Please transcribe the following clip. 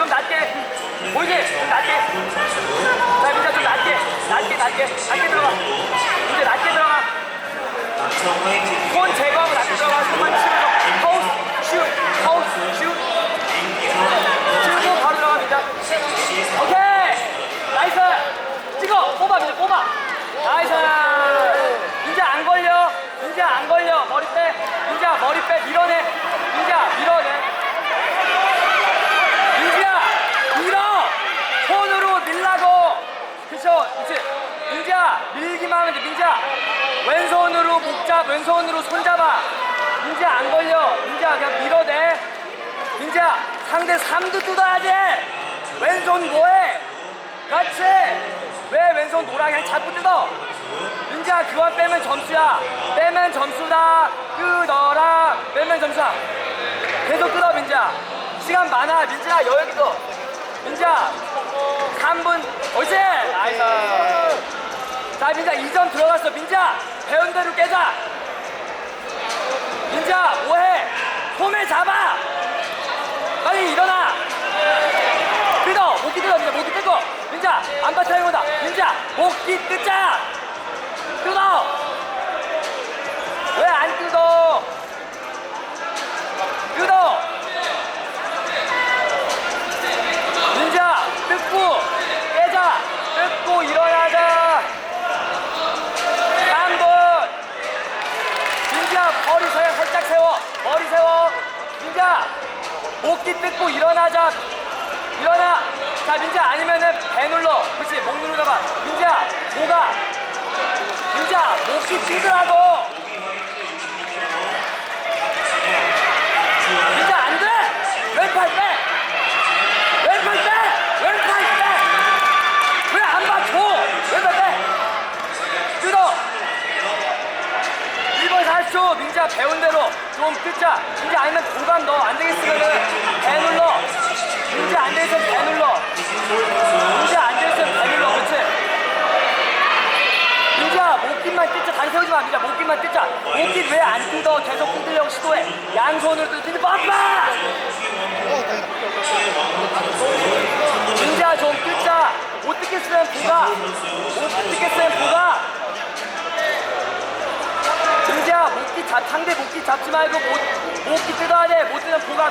좀 낮게. 보이지? 좀 낮게. 자 민자 좀 낮게. 낮게 낮게. 낮게 들어가. 이제 낮게 들어가. 밀기만 하면 돼 민지야 왼손으로 목잡 왼손으로 손잡아. 민지야 안 걸려. 민지야 그냥 밀어대. 민지야 상대 3두 뜯어야지. 왼손 뭐해? 같이 왜 왼손 돌아? 그냥 잡고 뜯어. 민지야 그만 빼면 점수야. 빼면 점수다. 끄더라. 빼면 점수야. 계속 끌어 민지야. 시간 많아. 민지야 여유 있어. 민지야 3분. 어제 민자 2점 들어갔어. 민자 배운 대로 깨자. 민자 뭐해? 홈에 잡아. 빨리 일어나. 뜯어. 목기 뜯어 민자 목기 뜯고. 민자 안바타임 온다 민자 목기 뜯자 뜯어 왜 안 뜯어 뜯어 민자 뜯고 깨자 뜯고 일어나자 3분 민지야 머리 세 살짝 세워. 머리 세워. 민지야 목기 뜯고 일어나자. 일어나. 자 민지야 아니면은 배 눌러. 그렇지 목 누르다가. 민지야 뭐가 민지야 목기 뜯으라고 민지야 안돼 왼팔 빼 왼팔 빼 왼팔 빼왜 안 맞춰 왼팔 빼 뜯어 1번 40초 민지야 배운 대로 좀 뜯자. 민지 아니면 도감 넣어. 안 되겠으면은 배 눌러. 민지 안 되겠으면 배 눌러. 민지 안 되겠으면 배 눌러. 그렇지? 민지야 목깃만 뜯자. 다리 세우지 마 민지야 목깃만 뜯자. 목깃 왜 안 뜯어? 계속 뜯으려고 시도해. 양손으로 뜯지 빠빠 민지야 좀 뜯자. 못 뜯겠으면 보가. 못 뜯겠으면 보가 민지야 목기 잡 상대 목기 잡지 말고 못 목기 뜯어야 돼. 못 뜯으면 보가